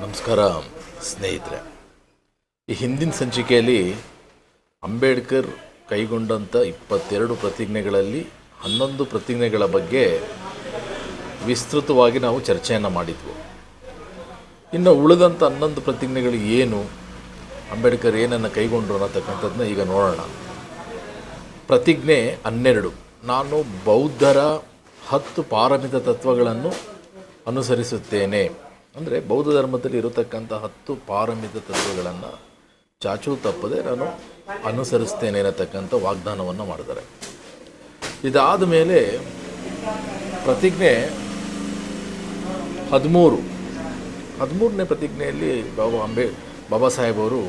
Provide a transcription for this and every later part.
ನಮಸ್ಕಾರ, ಸ್ನೇಹಿತರೆ. ಈ ಹಿಂದಿನ ಸಂಚಿಕೆಯಲ್ಲಿ ಅಂಬೇಡ್ಕರ್ ಕೈಗೊಂಡಂಥ ಇಪ್ಪತ್ತೆರಡು ಪ್ರತಿಜ್ಞೆಗಳಲ್ಲಿ ಹನ್ನೊಂದು ಪ್ರತಿಜ್ಞೆಗಳ ಬಗ್ಗೆ ವಿಸ್ತೃತವಾಗಿ ನಾವು ಚರ್ಚೆಯನ್ನು ಮಾಡಿದ್ವು. ಇನ್ನು ಉಳಿದಂಥ ಹನ್ನೊಂದು ಪ್ರತಿಜ್ಞೆಗಳು ಏನು, ಅಂಬೇಡ್ಕರ್ ಏನನ್ನು ಕೈಗೊಂಡರು ಅನ್ನತಕ್ಕಂಥದ್ದನ್ನ ಈಗ ನೋಡೋಣ. ಪ್ರತಿಜ್ಞೆ ಹನ್ನೆರಡು. ನಾನು ಬೌದ್ಧರ ಹತ್ತು ಪಾರಮಿತ ತತ್ವಗಳನ್ನು ಅನುಸರಿಸುತ್ತೇನೆ. ಅಂದರೆ ಬೌದ್ಧ ಧರ್ಮದಲ್ಲಿ ಇರತಕ್ಕಂಥ ಹತ್ತು ಪಾರಮಿತ ತತ್ವಗಳನ್ನು ಚಾಚು ತಪ್ಪದೆ ನಾನು ಅನುಸರಿಸ್ತೇನೆ ಅನ್ನತಕ್ಕಂಥ ವಾಗ್ದಾನವನ್ನು ಮಾಡಿದ್ದಾರೆ. ಇದಾದ ಮೇಲೆ ಪ್ರತಿಜ್ಞೆ ಹದಿಮೂರು. ಹದಿಮೂರನೇ ಪ್ರತಿಜ್ಞೆಯಲ್ಲಿ ಬಾಬಾ ಅಂಬೇ, ಬಾಬಾ ಸಾಹೇಬ್ ಅವರು,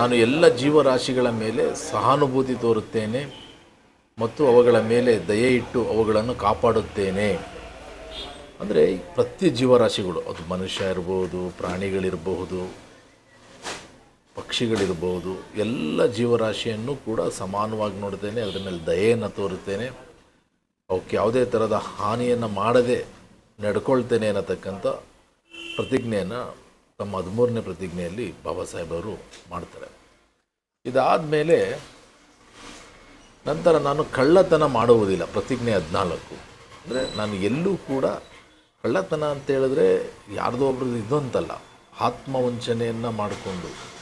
ನಾನು ಎಲ್ಲ ಜೀವರಾಶಿಗಳ ಮೇಲೆ ಸಹಾನುಭೂತಿ ತೋರುತ್ತೇನೆ ಮತ್ತು ಅವುಗಳ ಮೇಲೆ ದಯೆ ಇಟ್ಟು ಅವುಗಳನ್ನು ಕಾಪಾಡುತ್ತೇನೆ. ಅಂದರೆ ಪ್ರತಿ ಜೀವರಾಶಿಗಳು, ಅದು ಮನುಷ್ಯ ಇರ್ಬೋದು ಪ್ರಾಣಿಗಳಿರಬಹುದು ಪಕ್ಷಿಗಳಿರ್ಬೋದು, ಎಲ್ಲ ಜೀವರಾಶಿಯನ್ನು ಕೂಡ ಸಮಾನವಾಗಿ ನೋಡ್ತೇನೆ, ಅದರ ಮೇಲೆ ದಯೆಯನ್ನು ತೋರುತ್ತೇನೆ. ಅವಕ್ಕೆ ಯಾವುದೇ ಥರದ ಹಾನಿಯನ್ನು ಮಾಡದೆ ನಡ್ಕೊಳ್ತೇನೆ ಅನ್ನತಕ್ಕಂಥ ಪ್ರತಿಜ್ಞೆಯನ್ನು ತಮ್ಮ ಹದಿಮೂರನೇ ಪ್ರತಿಜ್ಞೆಯಲ್ಲಿ ಬಾಬಾ ಸಾಹೇಬರು ಮಾಡ್ತಾರೆ. ಇದಾದ ಮೇಲೆ ನಂತರ ನಾನು ಕಳ್ಳತನ ಮಾಡುವುದಿಲ್ಲ, ಪ್ರತಿಜ್ಞೆ ಹದಿನಾಲ್ಕು. ಅಂದರೆ ನಾನು ಎಲ್ಲೂ ಕೂಡ ಕಳ್ಳತನ ಅಂತ ಹೇಳಿದ್ರೆ ಯಾರ್ದೋ ಒಬ್ರದ್ದು ಇದು ಅಂತಲ್ಲ ಆತ್ಮವಂಚನೆಯನ್ನು ಮಾಡಿಕೊಂಡು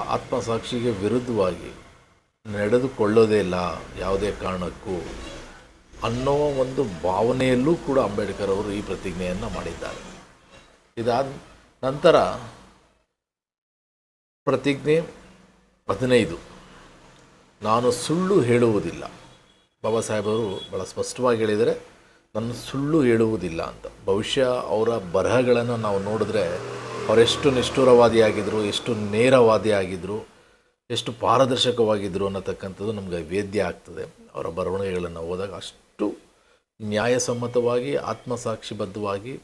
ಆತ್ಮ ಸಾಕ್ಷಿಗೆ ವಿರುದ್ಧವಾಗಿ ನಡೆದುಕೊಳ್ಳೋದೇ ಇಲ್ಲ ಯಾವುದೇ ಕಾರಣಕ್ಕೂ ಅನ್ನೋ ಒಂದು ಭಾವನೆಯಲ್ಲೂ ಕೂಡ ಅಂಬೇಡ್ಕರ್ ಅವರು ಈ ಪ್ರತಿಜ್ಞೆಯನ್ನು ಮಾಡಿದ್ದಾರೆ. ಇದಾದ ನಂತರ ಪ್ರತಿಜ್ಞೆ ಹದಿನೈದು. ನಾನು ಸುಳ್ಳು ಹೇಳುವುದಿಲ್ಲ. ಬಾಬಾ ಸಾಹೇಬರು ಭಾಳ ಸ್ಪಷ್ಟವಾಗಿ ಹೇಳಿದರೆ ನಾನು ಸುಳ್ಳು ಹೇಳುವುದಿಲ್ಲ ಅಂತ. ಬಹುಶಃ ಅವರ ಬರಹಗಳನ್ನು ನಾವು ನೋಡಿದ್ರೆ ಅವರೆಷ್ಟು ನಿಷ್ಠುರವಾದಿಯಾಗಿದ್ದರು ಎಷ್ಟು ನೇರವಾದಿ ನೇರವಾದಿಯಾಗಿದ್ದರು ಎಷ್ಟು ಪಾರದರ್ಶಕವಾಗಿದ್ದರು ಅನ್ನತಕ್ಕಂಥದ್ದು ನಮಗೆ ವೇದ್ಯ ಆಗ್ತದೆ. ಅವರ ಬರವಣಿಗೆಗಳನ್ನು ಓದಾಗ ಅಷ್ಟು ನ್ಯಾಯಸಮ್ಮತವಾಗಿ, ಆತ್ಮಸಾಕ್ಷಿಬದ್ಧವಾಗಿ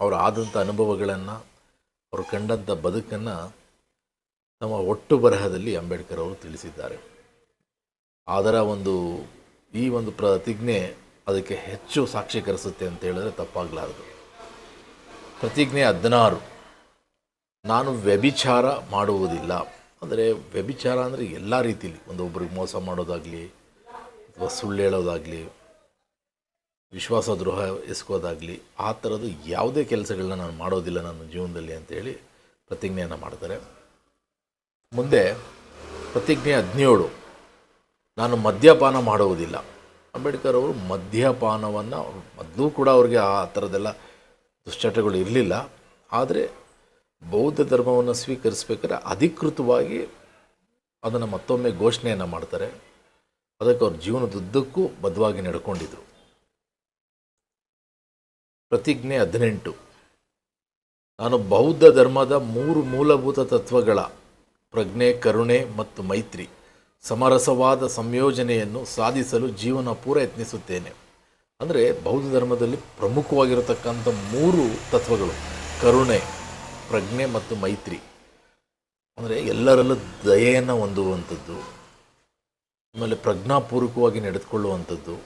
ಅವರು ಆದಂಥ ಅನುಭವಗಳನ್ನು, ಅವರು ಕಂಡಂಥ ಬದುಕನ್ನು ನಮ್ಮ ಒಟ್ಟು ಬರಹದಲ್ಲಿ ಅಂಬೇಡ್ಕರ್ ಅವರು ತಿಳಿಸಿದ್ದಾರೆ. ಅದರ ಒಂದು ಈ ಒಂದು ಪ್ರತಿಜ್ಞೆ ಅದಕ್ಕೆ ಹೆಚ್ಚು ಸಾಕ್ಷೀಕರಿಸುತ್ತೆ ಅಂತ ಹೇಳಿದ್ರೆ ತಪ್ಪಾಗಲಾರದು. ಪ್ರತಿಜ್ಞೆ ಹದಿನಾರು. ನಾನು ವ್ಯಭಿಚಾರ ಮಾಡುವುದಿಲ್ಲ. ಅಂದರೆ ವ್ಯಭಿಚಾರ ಅಂದರೆ ಎಲ್ಲ ರೀತಿಯಲ್ಲಿ ಒಂದು ಮೋಸ ಮಾಡೋದಾಗಲಿ, ಅಥವಾ ಸುಳ್ಳು ಹೇಳೋದಾಗಲಿ ವಿಶ್ವಾಸದ್ರೋಹ ಎಸ್ಕೋದಾಗಲಿ, ಆ ಥರದ್ದು ಯಾವುದೇ ಕೆಲಸಗಳನ್ನ ನಾನು ಮಾಡೋದಿಲ್ಲ ನನ್ನ ಜೀವನದಲ್ಲಿ ಅಂತೇಳಿ ಪ್ರತಿಜ್ಞೆಯನ್ನು ಮಾಡ್ತಾರೆ. ಮುಂದೆ ಪ್ರತಿಜ್ಞೆ ಹದಿನೇಳು. ನಾನು ಮದ್ಯಪಾನ ಮಾಡುವುದಿಲ್ಲ. ಅಂಬೇಡ್ಕರ್ ಅವರು ಮದ್ಯಪಾನವನ್ನು ಮೊದಲು ಕೂಡ ಅವ್ರಿಗೆ ಆ ಥರದ್ದೆಲ್ಲ ದುಶ್ಚಟಗಳು ಇರಲಿಲ್ಲ. ಆದರೆ ಬೌದ್ಧ ಧರ್ಮವನ್ನು ಸ್ವೀಕರಿಸ್ಬೇಕಾದ್ರೆ ಅಧಿಕೃತವಾಗಿ ಅದನ್ನು ಮತ್ತೊಮ್ಮೆ ಘೋಷಣೆಯನ್ನು ಮಾಡ್ತಾರೆ. ಅದಕ್ಕೆ ಅವ್ರ ಜೀವನದುದ್ದಕ್ಕೂ ಬದ್ಧವಾಗಿ ನಡ್ಕೊಂಡಿದ್ರು. ಪ್ರತಿಜ್ಞೆ ಹದಿನೆಂಟು. ನಾನು ಬೌದ್ಧ ಧರ್ಮದ ಮೂರು ಮೂಲಭೂತ ತತ್ವಗಳ ಪ್ರಜ್ಞೆ, ಕರುಣೆ ಮತ್ತು ಮೈತ್ರಿ. ಸಮರಸವಾದ ಸಂಯೋಜನೆಯನ್ನು ಸಾಧಿಸಲು ಜೀವನ ಪೂರ ಯತ್ನಿಸುತ್ತೇನೆ ಅಂದರೆ ಬೌದ್ಧ ಧರ್ಮದಲ್ಲಿ ಪ್ರಮುಖವಾಗಿರತಕ್ಕಂಥ ಮೂರು ತತ್ವಗಳು, ಕರುಣೆ, ಪ್ರಜ್ಞೆ ಮತ್ತು ಮೈತ್ರಿ. ಅಂದರೆ ಎಲ್ಲರಲ್ಲೂ ದಯೆಯನ್ನು ಹೊಂದುವಂಥದ್ದು, ಆಮೇಲೆ ಪ್ರಜ್ಞಾಪೂರ್ವಕವಾಗಿ ನಡೆದುಕೊಳ್ಳುವಂಥದ್ದು,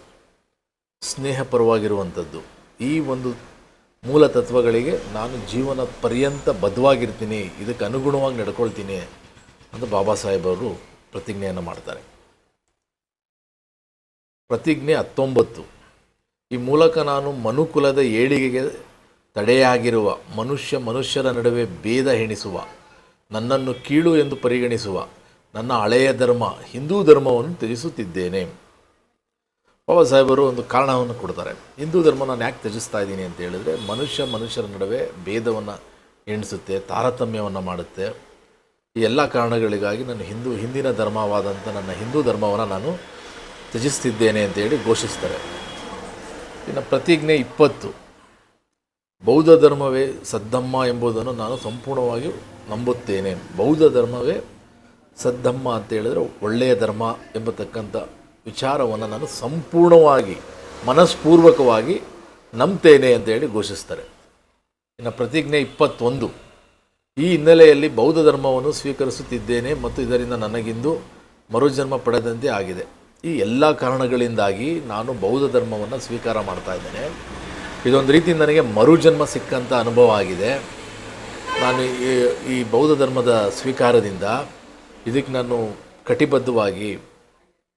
ಸ್ನೇಹಪರವಾಗಿರುವಂಥದ್ದು. ಈ ಒಂದು ಮೂಲ ತತ್ವಗಳಿಗೆ ನಾನು ಜೀವನ ಪರ್ಯಂತ ಬದ್ಧವಾಗಿರ್ತೀನಿ, ಇದಕ್ಕೆ ಅನುಗುಣವಾಗಿ ನಡ್ಕೊಳ್ತೀನಿ ಅಂತ ಬಾಬಾ ಸಾಹೇಬ್ ಅವರು ಪ್ರತಿಜ್ಞೆಯನ್ನು ಮಾಡ್ತಾರೆ. ಪ್ರತಿಜ್ಞೆ ಹತ್ತೊಂಬತ್ತು. ಈ ಮೂಲಕ ನಾನು ಮನುಕುಲದ ಏಳಿಗೆಗೆ ತಡೆಯಾಗಿರುವ, ಮನುಷ್ಯ ಮನುಷ್ಯರ ನಡುವೆ ಭೇದ ಎಣಿಸುವ, ನನ್ನನ್ನು ಕೀಳು ಎಂದು ಪರಿಗಣಿಸುವ, ನನ್ನ ಹಳೆಯ ಧರ್ಮ, ಹಿಂದೂ ಧರ್ಮವನ್ನು ತ್ಯಜಿಸುತ್ತಿದ್ದೇನೆ. ಬಾಬಾ ಸಾಹೇಬರು ಒಂದು ಕಾರಣವನ್ನು ಕೊಡ್ತಾರೆ. ಹಿಂದೂ ಧರ್ಮ ನಾನು ಯಾಕೆ ತ್ಯಜಿಸ್ತಾ ಇದ್ದೀನಿ ಅಂತ ಹೇಳಿದರೆ, ಮನುಷ್ಯ ಮನುಷ್ಯರ ನಡುವೆ ಭೇದವನ್ನು ಎಣಿಸುತ್ತೆ, ತಾರತಮ್ಯವನ್ನು ಮಾಡುತ್ತೆ. ಈ ಎಲ್ಲ ಕಾರಣಗಳಿಗಾಗಿ ನನ್ನ ಹಿಂದೂ, ಹಿಂದಿನ ಧರ್ಮವಾದಂಥ ನನ್ನ ಹಿಂದೂ ಧರ್ಮವನ್ನು ನಾನು ತ್ಯಜಿಸ್ತಿದ್ದೇನೆ ಅಂತೇಳಿ ಘೋಷಿಸ್ತಾರೆ. ಇನ್ನು ಪ್ರತಿಜ್ಞೆ ಇಪ್ಪತ್ತು. ಬೌದ್ಧ ಧರ್ಮವೇ ಸದ್ದಮ್ಮ ಎಂಬುದನ್ನು ನಾನು ಸಂಪೂರ್ಣವಾಗಿ ನಂಬುತ್ತೇನೆ. ಬೌದ್ಧ ಧರ್ಮವೇ ಸದ್ದಮ್ಮ ಅಂತ ಹೇಳಿದ್ರೆ ಒಳ್ಳೆಯ ಧರ್ಮ ಎಂಬತಕ್ಕಂಥ ವಿಚಾರವನ್ನು ನಾನು ಸಂಪೂರ್ಣವಾಗಿ, ಮನಸ್ಪೂರ್ವಕವಾಗಿ ನಂಬ್ತೇನೆ ಅಂತೇಳಿ ಘೋಷಿಸ್ತಾರೆ. ಇನ್ನು ಪ್ರತಿಜ್ಞೆ ಇಪ್ಪತ್ತೊಂದು. ಈ ಹಿನ್ನೆಲೆಯಲ್ಲಿ ಬೌದ್ಧ ಧರ್ಮವನ್ನು ಸ್ವೀಕರಿಸುತ್ತಿದ್ದೇನೆ ಮತ್ತು ಇದರಿಂದ ನನಗಿಂದು ಮರುಜನ್ಮ ಪಡೆದಂತೆ ಆಗಿದೆ. ಈ ಎಲ್ಲ ಕಾರಣಗಳಿಂದಾಗಿ ನಾನು ಬೌದ್ಧ ಧರ್ಮವನ್ನು ಸ್ವೀಕಾರ ಮಾಡ್ತಾ ಇದ್ದೇನೆ. ಇದೊಂದು ರೀತಿ ನನಗೆ ಮರುಜನ್ಮ ಸಿಕ್ಕಂಥ ಅನುಭವ ಆಗಿದೆ. ನಾನು ಈ ಈ ಬೌದ್ಧ ಧರ್ಮದ ಸ್ವೀಕಾರದಿಂದ ಇದಕ್ಕೆ ನಾನು ಕಟಿಬದ್ಧವಾಗಿ,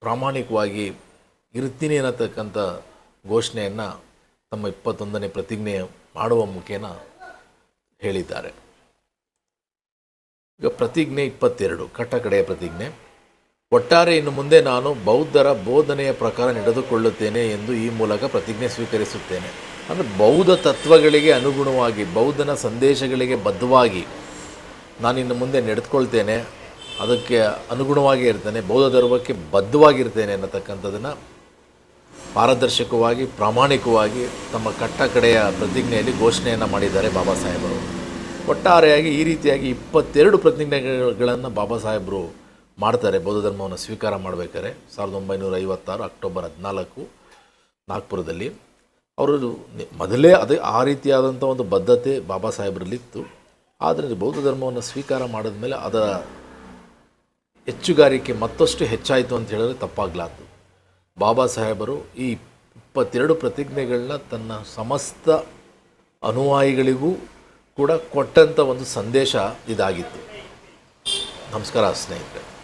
ಪ್ರಾಮಾಣಿಕವಾಗಿ ಇರ್ತೀನಿ ಅನ್ನತಕ್ಕಂಥ ಘೋಷಣೆಯನ್ನು ತಮ್ಮ ಇಪ್ಪತ್ತೊಂದನೇ ಪ್ರತಿಜ್ಞೆ ಮಾಡುವ ಮುಖೇನ ಹೇಳಿದ್ದಾರೆ. ಈಗ ಪ್ರತಿಜ್ಞೆ ಇಪ್ಪತ್ತೆರಡು, ಕಟ್ಟಕಡೆಯ ಪ್ರತಿಜ್ಞೆ. ಒಟ್ಟಾರೆ ಇನ್ನು ಮುಂದೆ ನಾನು ಬೌದ್ಧರ ಬೋಧನೆಯ ಪ್ರಕಾರ ನಡೆದುಕೊಳ್ಳುತ್ತೇನೆ ಎಂದು ಈ ಮೂಲಕ ಪ್ರತಿಜ್ಞೆ ಸ್ವೀಕರಿಸುತ್ತೇನೆ. ಅಂದರೆ ಬೌದ್ಧ ತತ್ವಗಳಿಗೆ ಅನುಗುಣವಾಗಿ, ಬೌದ್ಧನ ಸಂದೇಶಗಳಿಗೆ ಬದ್ಧವಾಗಿ ನಾನು ಇನ್ನು ಮುಂದೆ ನಡೆದುಕೊಳ್ತೇನೆ. ಅದಕ್ಕೆ ಅನುಗುಣವಾಗಿ ಇರ್ತೇನೆ, ಬೌದ್ಧ ಧರ್ಮಕ್ಕೆ ಬದ್ಧವಾಗಿರ್ತೇನೆ ಅನ್ನತಕ್ಕಂಥದ್ದನ್ನು ಪಾರದರ್ಶಕವಾಗಿ, ಪ್ರಾಮಾಣಿಕವಾಗಿ ತಮ್ಮ ಕಟ್ಟ ಕಡೆಯ ಪ್ರತಿಜ್ಞೆಯಲ್ಲಿ ಘೋಷಣೆಯನ್ನು ಮಾಡಿದ್ದಾರೆ ಬಾಬಾ ಸಾಹೇಬರು. ಒಟ್ಟಾರೆಯಾಗಿ ಈ ರೀತಿಯಾಗಿ ಇಪ್ಪತ್ತೆರಡು ಪ್ರತಿಜ್ಞೆಗಳನ್ನು ಬಾಬಾ ಸಾಹೇಬರು ಮಾಡ್ತಾರೆ, ಬೌದ್ಧ ಧರ್ಮವನ್ನು ಸ್ವೀಕಾರ ಮಾಡಬೇಕಾದ್ರೆ ಸಾವಿರದ ಒಂಬೈನೂರ ಐವತ್ತಾರು ಅಕ್ಟೋಬರ್ ಹದಿನಾಲ್ಕು ನಾಗ್ಪುರದಲ್ಲಿ. ಅವರು ಮೊದಲೇ ಅದೇ ಆ ರೀತಿಯಾದಂಥ ಒಂದು ಬದ್ಧತೆ ಬಾಬಾ ಸಾಹೇಬರಲ್ಲಿತ್ತು. ಆದರೆ ಬೌದ್ಧ ಧರ್ಮವನ್ನು ಸ್ವೀಕಾರ ಮಾಡಿದ ಮೇಲೆ ಅದರ ಹೆಚ್ಚುಗಾರಿಕೆ ಮತ್ತಷ್ಟು ಹೆಚ್ಚಾಯಿತು ಅಂತ ಹೇಳಿದ್ರೆ ತಪ್ಪಾಗ್ಲಾರ್ದು ಬಾಬಾ ಸಾಹೇಬರು ಈ ಇಪ್ಪತ್ತೆರಡು ಪ್ರತಿಜ್ಞೆಗಳನ್ನ ತನ್ನ ಸಮಸ್ತ ಅನುಯಾಯಿಗಳಿಗೂ ಕೂಡ ಕೊಟ್ಟಂಥ ಒಂದು ಸಂದೇಶ ಇದಾಗಿತ್ತು. ನಮಸ್ಕಾರ ಸ್ನೇಹಿತರೆ.